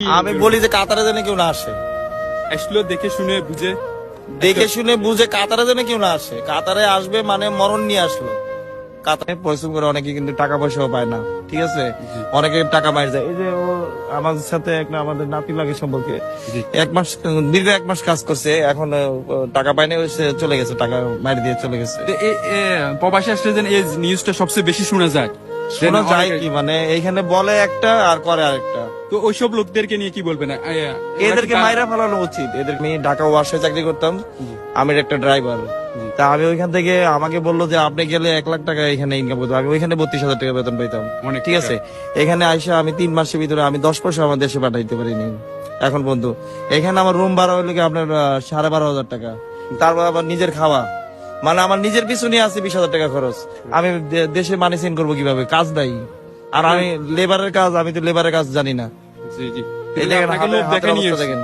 আমি বলি যে কাতারে যেন কেউ না আসে। আসলো দেখে শুনে বুঝে। দেখে শুনে বুঝে কাতারে যেন কেউ না আসে। কাতারে আসবে মানে মরণ নিয়ে আসলো। কাতারে পরিশ্রম করে অনেকে কিন্তু টাকা পয়সাও পায় না ঠিক আছে? অনেকে টাকা বাইরে যায় এই যে ও আমাদের সাথে একটা আমাদের নাতি লাগে সম্পর্কে। এক মাস দীর্ঘ এক মাস কাজ করছে এখন টাকা পায়নি সে চলে গেছে টাকা বাইরে দিয়ে চলে গেছে। প্রবাসী আসলে এই নিউজটা সবচেয়ে বেশি শোনা যায়। শোনা যায় কি? মানে এইখানে বলে একটা আর করে আরেকটা। তো ওইসব লোকদেরকে নিয়ে কি বলবেন? এদেরকে মাইরা ফেলানো উচিত। এদের আমি ঢাকা ওয়ার্সে চাকরি করতাম। আমি একটা ড্রাইভার। তা আমি ওইখান থেকে আমাকে বলল যে আপনি গেলে এক লাখ টাকা এখানে ইনকাম করতাম আমি ওইখানে বত্রিশ হাজার টাকা বেতন পাইতাম। অনেক ঠিক আছে? এখানে আইসা আমি তিন মাসের ভিতরে আমি দশ পয়সা আমার দেশে পাঠাইতে পারিনি। এখন বন্ধু এখানে আমার রুম ভাড়া হইল কি আপনার সাড়ে বারো হাজার টাকা। তারপর আবার নিজের খাওয়া। মানে আমার নিজের পিছনে আছে বিশ হাজার টাকা খরচ। আমি দেশে মানি সেন্ড করব কীভাবে? কাজ নাই। আর আমি লেবারের কাজ আমি তো লেবারের কাজ জানি না। এই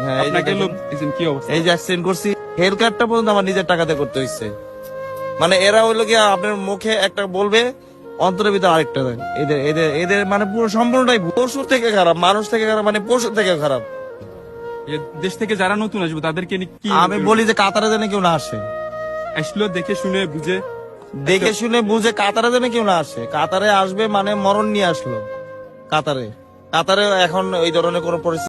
হ্যাঁ, যে এই যে অ্যাক্সিডেন্ট করছি হেলথ কার্ডটা পর্যন্ত আমার নিজের টাকাতে করতে হচ্ছে মানে এরা হইল কি আপনার মুখে একটা বলবে অন্তরের ভিতরে আরেকটা এদের এদের এদের মানে পুরো সম্পূর্ণটাই পশুর থেকে খারাপ মানুষ থেকে খারাপ মানে পশুর থেকে খারাপ। দেশ থেকে যারা নতুন আসবে তাদেরকে আমি বলি যে কাতারে যেন কেউ না আসে। আসলো দেখে শুনে বুঝে। দেখে শুনে বুঝে কাতারে যেন কেউ না আসে। কাতারে আসবে মানে মরণ নিয়ে আসলো। কাতারে। কাতারে এখন এই ধরনের কোনো পরিস্থিতি